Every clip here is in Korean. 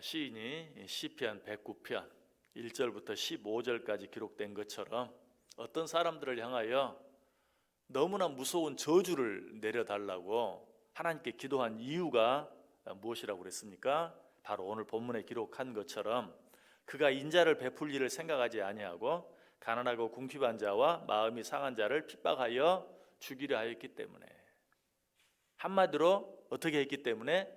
시인이 시편 109편 1절부터 15절까지 기록된 것처럼 어떤 사람들을 향하여 너무나 무서운 저주를 내려달라고 하나님께 기도한 이유가 무엇이라고 그랬습니까? 바로 오늘 본문에 기록한 것처럼 그가 인자를 베풀 일을 생각하지 아니하고 가난하고 궁핍한 자와 마음이 상한 자를 핍박하여 죽이려 하였기 때문에 한마디로 어떻게 했기 때문에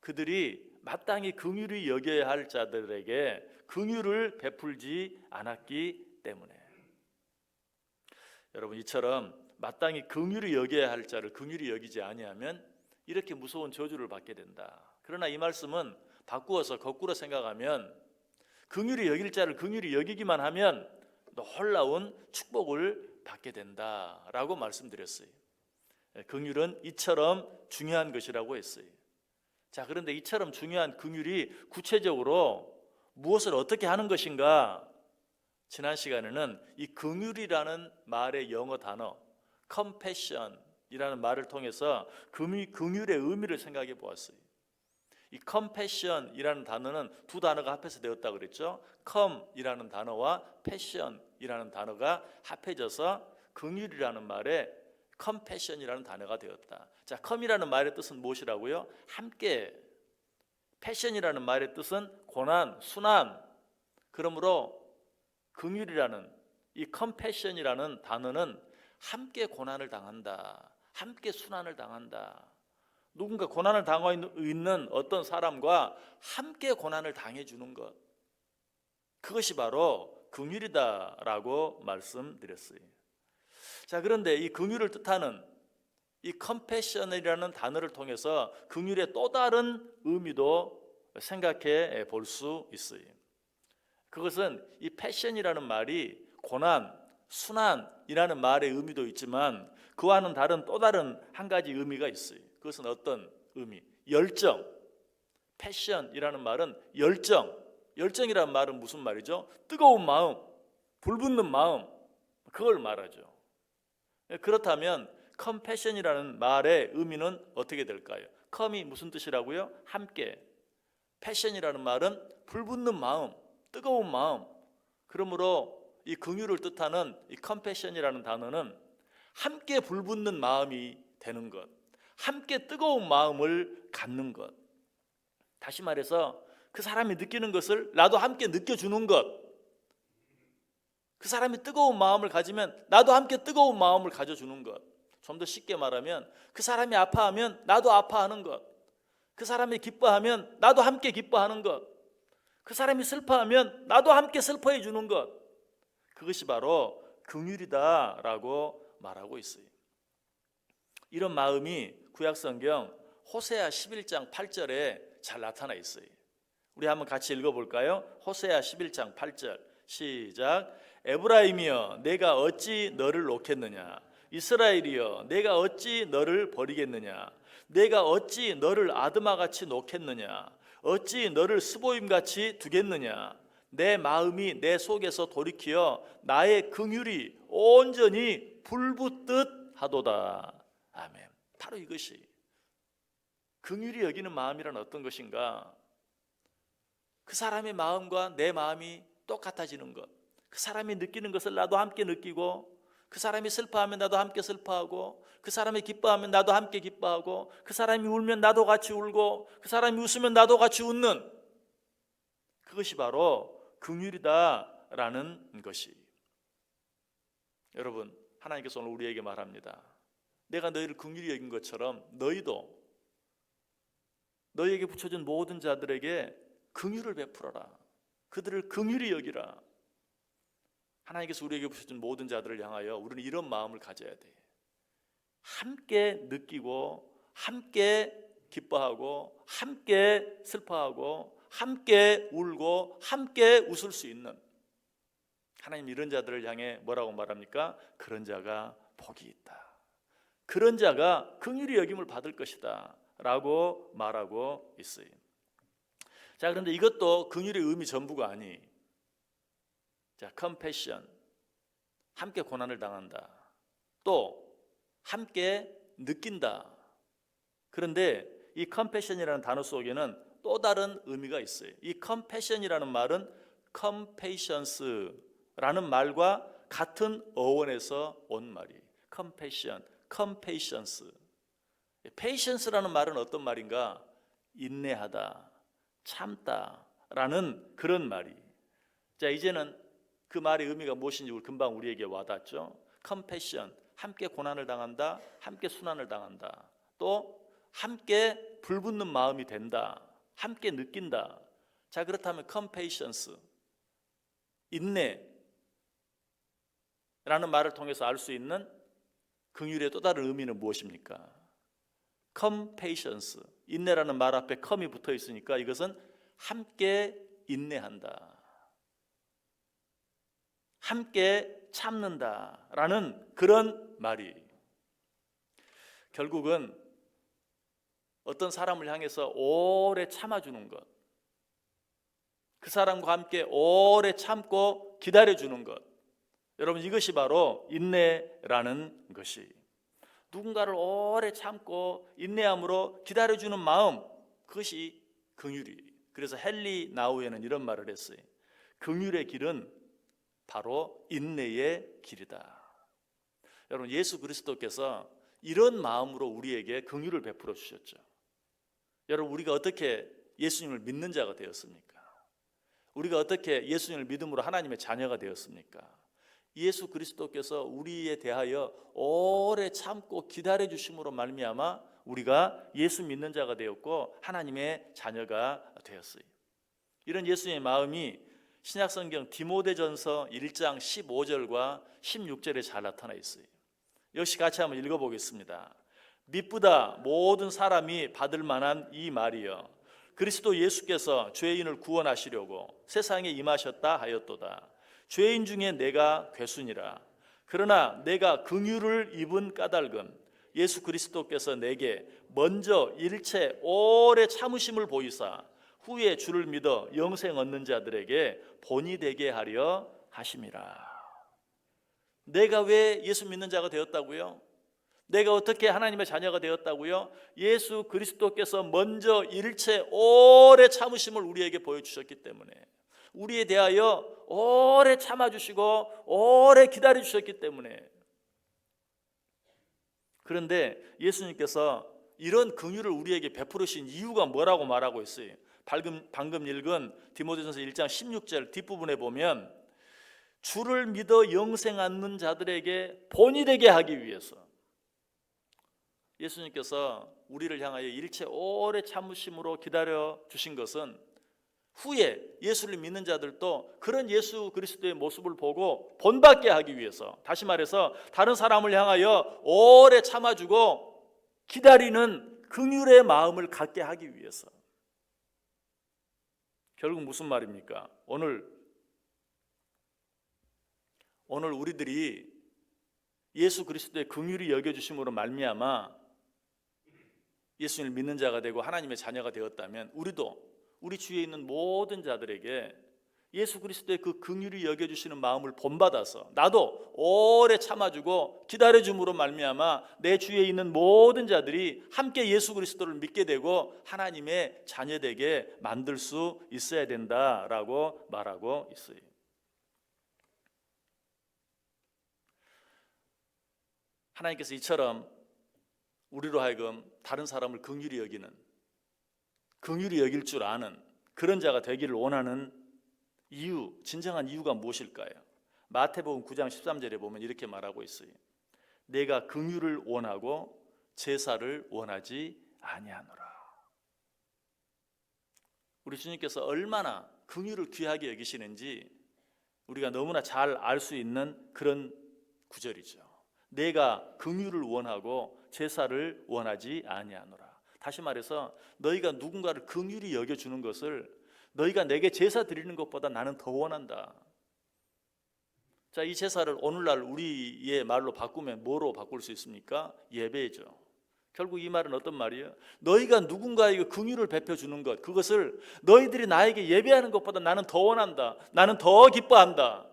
그들이 마땅히 긍휼히 여겨야 할 자들에게 긍휼을 베풀지 않았기 때문에 여러분 이처럼 마땅히 긍휼히 여겨야 할 자를 긍휼히 여기지 아니하면 이렇게 무서운 저주를 받게 된다. 그러나 이 말씀은 바꾸어서 거꾸로 생각하면 긍휼히 여길 자를 긍휼히 여기기만 하면 놀라운 축복을 받게 된다라고 말씀드렸어요. 예, 긍휼은 이처럼 중요한 것이라고 했어요. 자, 그런데 이처럼 중요한 긍휼이 구체적으로 무엇을 어떻게 하는 것인가? 지난 시간에는 이 긍휼이라는 말의 영어 단어 compassion이라는 말을 통해서 긍휼, 긍휼의 의미를 생각해 보았어요. 이 compassion이라는 단어는 두 단어가 합해서 되었다 그랬죠. come이라는 단어와 passion이라는 단어가 합해져서 긍휼이라는 말 에 compassion이라는 단어가 되었다. 자, come이라는 말의 뜻은 무엇이라고요? 함께. passion이라는 말의 뜻은 고난, 순환. 그러므로 긍휼이라는 이 compassion이라는 단어는 함께 고난을 당한다. 함께 순환을 당한다. 누군가 고난을 당하고 있는 어떤 사람과 함께 고난을 당해 주는 것. 그것이 바로 긍휼이다라고 말씀드렸어요. 자, 그런데 이 긍휼을 뜻하는 이 컴패션이라는 단어를 통해서 긍휼의 또 다른 의미도 생각해 볼 수 있어요. 그것은 이 패션이라는 말이 고난, 순환이라는 말의 의미도 있지만 그와는 다른 또 다른 한 가지 의미가 있어요. 그것은 어떤 의미? 열정. 패션이라는 말은 열정. 열정이라는 말은 무슨 말이죠? 뜨거운 마음, 불붙는 마음. 그걸 말하죠. 그렇다면 컴패션이라는 말의 의미는 어떻게 될까요? 컴이 무슨 뜻이라고요? 함께. 패션이라는 말은 불붙는 마음, 뜨거운 마음. 그러므로 이 긍휼을 뜻하는 이 컴패션이라는 단어는 함께 불붙는 마음이 되는 것. 함께 뜨거운 마음을 갖는 것. 다시 말해서 그 사람이 느끼는 것을 나도 함께 느껴주는 것. 그 사람이 뜨거운 마음을 가지면 나도 함께 뜨거운 마음을 가져주는 것. 좀 더 쉽게 말하면 그 사람이 아파하면 나도 아파하는 것. 그 사람이 기뻐하면 나도 함께 기뻐하는 것. 그 사람이 슬퍼하면 나도 함께 슬퍼해 주는 것. 그것이 바로 긍휼이다라고 말하고 있어요. 이런 마음이 구약 성경 호세아 11장 8절에 잘 나타나 있어요. 우리 한번 같이 읽어 볼까요? 호세아 11장 8절. 시작. 에브라임이여 내가 어찌 너를 놓겠느냐? 이스라엘이여 내가 어찌 너를 버리겠느냐? 내가 어찌 너를 아드마 같이 놓겠느냐? 어찌 너를 스보임 같이 두겠느냐? 내 마음이 내 속에서 돌이키어 나의 긍휼이 온전히 불붙듯 하도다. 아멘. 바로 이것이 긍휼이 여기는 마음이란 어떤 것인가? 그 사람의 마음과 내 마음이 똑같아지는 것. 그 사람이 느끼는 것을 나도 함께 느끼고 그 사람이 슬퍼하면 나도 함께 슬퍼하고 그 사람이 기뻐하면 나도 함께 기뻐하고 그 사람이 울면 나도 같이 울고 그 사람이 웃으면 나도 같이 웃는 그것이 바로 긍휼이다라는 것이 여러분 하나님께서 오늘 우리에게 말합니다. 내가 너희를 긍휼히 여긴 것처럼 너희도 너희에게 붙여준 모든 자들에게 긍휼을 베풀어라. 그들을 긍휼히 여기라. 하나님께서 우리에게 붙여준 모든 자들을 향하여 우리는 이런 마음을 가져야 돼. 함께 느끼고 함께 기뻐하고 함께 슬퍼하고 함께 울고 함께 웃을 수 있는 하나님 이런 자들을 향해 뭐라고 말합니까? 그런 자가 복이 있다. 그런 자가 긍휼히 여김을 받을 것이다. 라고 말하고 있어요. 자, 그런데 이것도 긍휼의 의미 전부가 아니. 자, 컴패션. 함께 고난을 당한다. 또 함께 느낀다. 그런데 이 컴패션이라는 단어 속에는 또 다른 의미가 있어요. 이 compassion이라는 말은 compatience라는 말과 같은 어원에서 온 말이에요. compassion, compatience. patience라는 말은 어떤 말인가? 인내하다, 참다라는 그런 말이. 자, 이제는 그 말의 의미가 무엇인지 우리 금방 우리에게 와닿죠. compassion, 함께 고난을 당한다, 함께 순환을 당한다. 또 함께 불붙는 마음이 된다. 함께 느낀다. 자, 그렇다면 compatience, 인내 라는 말을 통해서 알 수 있는 긍휼의 또 다른 의미는 무엇입니까? compatience, 인내라는 말 앞에 com이 붙어 있으니까 이것은 함께 인내한다. 함께 참는다라는 그런 말이 결국은 어떤 사람을 향해서 오래 참아주는 것, 그 사람과 함께 오래 참고 기다려주는 것, 여러분 이것이 바로 인내라는 것이 누군가를 오래 참고 인내함으로 기다려주는 마음 그것이 긍휼이. 그래서 헨리 나우에는 이런 말을 했어요. 긍휼의 길은 바로 인내의 길이다. 여러분 예수 그리스도께서 이런 마음으로 우리에게 긍휼을 베풀어 주셨죠. 여러분 우리가 어떻게 예수님을 믿는 자가 되었습니까? 우리가 어떻게 예수님을 믿음으로 하나님의 자녀가 되었습니까? 예수 그리스도께서 우리에 대하여 오래 참고 기다려 주심으로 말미암아 우리가 예수 믿는 자가 되었고 하나님의 자녀가 되었어요. 이런 예수님의 마음이 신약 성경 디모데전서 1장 15절과 16절에 잘 나타나 있어요. 역시 같이 한번 읽어 보겠습니다. 미쁘다 모든 사람이 받을 만한 이 말이여 그리스도 예수께서 죄인을 구원하시려고 세상에 임하셨다 하였도다. 죄인 중에 내가 괴순이라. 그러나 내가 긍휼을 입은 까닭은 예수 그리스도께서 내게 먼저 일체 오래 참으심을 보이사 후에 주를 믿어 영생 얻는 자들에게 본이 되게 하려 하심이라. 내가 왜 예수 믿는 자가 되었다고요? 내가 어떻게 하나님의 자녀가 되었다고요? 예수 그리스도께서 먼저 일체 오래 참으심을 우리에게 보여주셨기 때문에 우리에 대하여 오래 참아주시고 오래 기다려주셨기 때문에 그런데 예수님께서 이런 긍휼을 우리에게 베푸르신 이유가 뭐라고 말하고 있어요? 방금, 방금 읽은 디모데전서 1장 16절 뒷부분에 보면 주를 믿어 영생 얻는 자들에게 본이 되게 하기 위해서 예수님께서 우리를 향하여 일체 오래 참으심으로 기다려 주신 것은 후에 예수를 믿는 자들도 그런 예수 그리스도의 모습을 보고 본받게 하기 위해서 다시 말해서 다른 사람을 향하여 오래 참아주고 기다리는 긍휼의 마음을 갖게 하기 위해서 결국 무슨 말입니까? 오늘 오늘 우리들이 예수 그리스도의 긍휼이 여겨 주심으로 말미암아 예수님을 믿는 자가 되고 하나님의 자녀가 되었다면 우리도 우리 주위에 있는 모든 자들에게 예수 그리스도의 그 긍휼이 여겨 주시는 마음을 본받아서 나도 오래 참아 주고 기다려 줌으로 말미암아 내 주위에 있는 모든 자들이 함께 예수 그리스도를 믿게 되고 하나님의 자녀 되게 만들 수 있어야 된다라고 말하고 있어요. 하나님께서 이처럼 우리로 하여금 다른 사람을 긍휼히 여기는 긍휼히 여길 줄 아는 그런 자가 되기를 원하는 이유, 진정한 이유가 무엇일까요? 마태복음 9장 13절에 보면 이렇게 말하고 있어요. 내가 긍휼을 원하고 제사를 원하지 아니하노라. 우리 주님께서 얼마나 긍휼을 귀하게 여기시는지 우리가 너무나 잘 알 수 있는 그런 구절이죠. 내가 긍휼을 원하고 제사를 원하지 아니하노라. 다시 말해서 너희가 누군가를 긍휼히 여겨 주는 것을 너희가 내게 제사 드리는 것보다 나는 더 원한다. 자, 이 제사를 오늘날 우리의 말로 바꾸면 뭐로 바꿀 수 있습니까? 예배죠. 결국 이 말은 어떤 말이에요? 너희가 누군가에게 긍휼을 베풀어 주는 것, 그것을 너희들이 나에게 예배하는 것보다 나는 더 원한다. 나는 더 기뻐한다.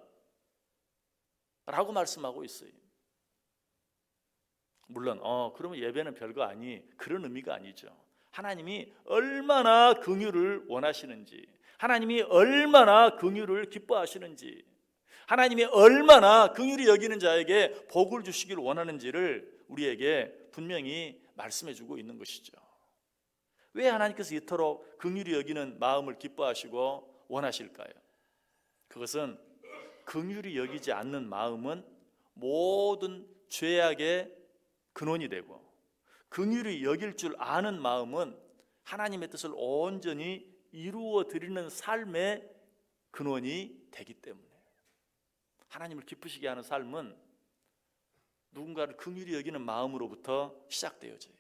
라고 말씀하고 있어요. 물론 어 그러면 예배는 별거 아니 그런 의미가 아니죠. 하나님이 얼마나 긍휼을 원하시는지, 하나님이 얼마나 긍휼을 기뻐하시는지, 하나님이 얼마나 긍휼히 여기는 자에게 복을 주시길 원하는지를 우리에게 분명히 말씀해 주고 있는 것이죠. 왜 하나님께서 이토록 긍휼히 여기는 마음을 기뻐하시고 원하실까요? 그것은 긍휼히 여기지 않는 마음은 모든 죄악의 근원이 되고 긍휼히 여길 줄 아는 마음은 하나님의 뜻을 온전히 이루어 드리는 삶의 근원이 되기 때문에 하나님을 기쁘시게 하는 삶은 누군가를 긍휼히 여기는 마음으로부터 시작되어져요.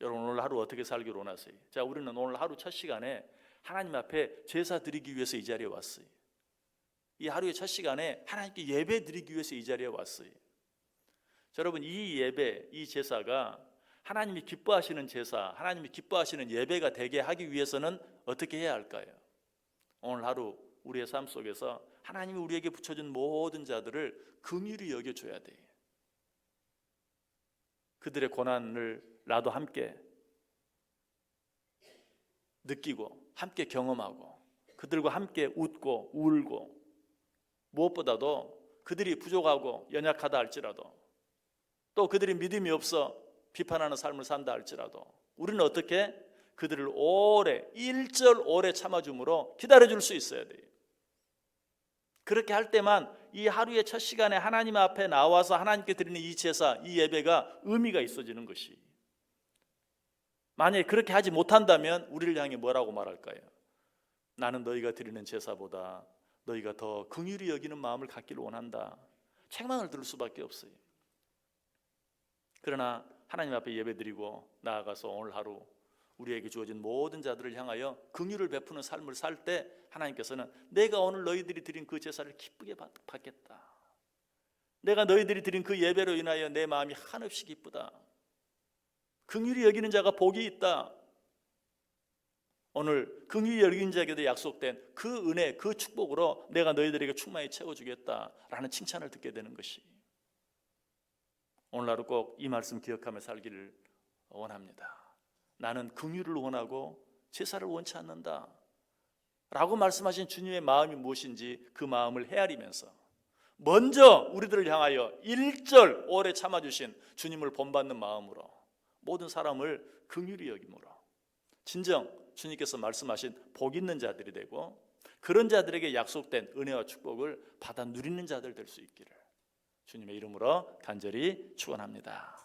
여러분 오늘 하루 어떻게 살기로 원하세요? 자, 우리는 오늘 하루 첫 시간에 하나님 앞에 제사 드리기 위해서 이 자리에 왔어요. 이 하루의 첫 시간에 하나님께 예배 드리기 위해서 이 자리에 왔어요. 자, 여러분 이 예배, 이 제사가 하나님이 기뻐하시는 제사, 하나님이 기뻐하시는 예배가 되게 하기 위해서는 어떻게 해야 할까요? 오늘 하루 우리의 삶 속에서 하나님이 우리에게 붙여준 모든 자들을 긍휼히 여겨줘야 돼. 그들의 고난을 나도 함께 느끼고 함께 경험하고 그들과 함께 웃고 울고 무엇보다도 그들이 부족하고 연약하다 할지라도 또 그들이 믿음이 없어 비판하는 삶을 산다 할지라도 우리는 어떻게 그들을 오래 일절 오래 참아줌으로 기다려줄 수 있어야 돼요. 그렇게 할 때만 이 하루의 첫 시간에 하나님 앞에 나와서 하나님께 드리는 이 제사, 이 예배가 의미가 있어지는 것이. 만약에 그렇게 하지 못한다면 우리를 향해 뭐라고 말할까요? 나는 너희가 드리는 제사보다 너희가 더 긍휼히 여기는 마음을 갖기를 원한다. 책망을 들을 수밖에 없어요. 그러나 하나님 앞에 예배드리고 나아가서 오늘 하루 우리에게 주어진 모든 자들을 향하여 긍휼을 베푸는 삶을 살 때 하나님께서는 내가 오늘 너희들이 드린 그 제사를 기쁘게 받- 받겠다. 내가 너희들이 드린 그 예배로 인하여 내 마음이 한없이 기쁘다. 긍휼히 여기는 자가 복이 있다. 오늘 긍휼히 여기는 자에게도 약속된 그 은혜, 그 축복으로 내가 너희들에게 충만히 채워 주겠다라는 칭찬을 듣게 되는 것이 오늘 하루 꼭 이 말씀 기억하며 살기를 원합니다. 나는 긍휼을 원하고 제사를 원치 않는다. 라고 말씀하신 주님의 마음이 무엇인지 그 마음을 헤아리면서 먼저 우리들을 향하여 일절 오래 참아 주신 주님을 본받는 마음으로 모든 사람을 긍휼히 여김으로 진정 주님께서 말씀하신 복 있는 자들이 되고 그런 자들에게 약속된 은혜와 축복을 받아 누리는 자들 될 수 있기를 주님의 이름으로 간절히 축원합니다.